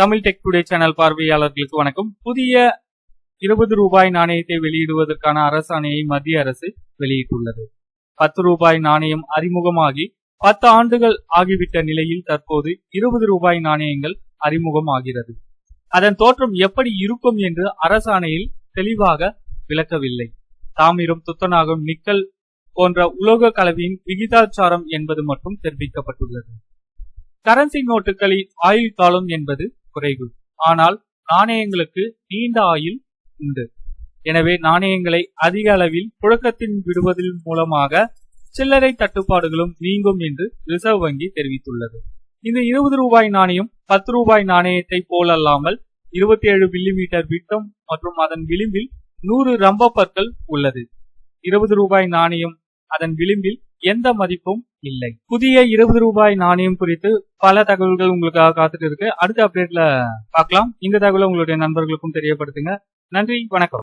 Tamil tech today channel பார்வையாளர்களுக்கு வணக்கம். புதிய இருபது ரூபாய் நாணயத்தை வெளியிடுவதற்கான அரசாணையை மத்திய அரசு வெளியிட்டுள்ளது. பத்து ரூபாய் நாணயம் அறிமுகமாகி பத்து ஆண்டுகள் ஆகிவிட்ட நிலையில் தற்போது இருபது ரூபாய் நாணயங்கள் அறிமுகமாகிறது. அதன் தோற்றம் எப்படி இருக்கும் என்று அரசாணையில் தெளிவாக விளக்கவில்லை. தாமிரம் துத்தநாகம் நிக்கல் போன்ற உலோக கலவையின் விகிதாச்சாரம் என்பது மட்டும் தெரிவிக்கப்பட்டுள்ளது. கரன்சி நோட்டுகளின் ஆயுள் காலம் என்பது குறைவு. ஆனால் நாணயங்களுக்கு நீண்ட ஆயுள் உண்டு. எனவே நாணயங்களை அதிக அளவில் புழக்கத்தில் விடுவதன் மூலமாக சில்லறை தட்டுப்பாடுகளும் நீங்கும் என்று ரிசர்வ் வங்கி தெரிவித்துள்ளது. இந்த இருபது ரூபாய் நாணயம் பத்து ரூபாய் நாணயத்தை போலல்லாமல் இருபத்தி ஏழு மில்லிமீட்டர் விட்டம் மற்றும் அதன் விளிம்பில் நூறு ரம்ப பற்கள் உள்ளது. இருபது ரூபாய் நாணயம் அதன் விளிம்பில் எந்த மதிப்பும் இல்லை. புதிய இருபது ரூபாய் நாணயம் குறித்து பல தகவல்கள் உங்களுக்காக காத்துட்டு இருக்கு. அடுத்த அப்டேட்ல பார்க்கலாம். இந்த தகவலை உங்களுடைய நண்பர்களுக்கும் தெரியப்படுத்துங்க. நன்றி. வணக்கம்.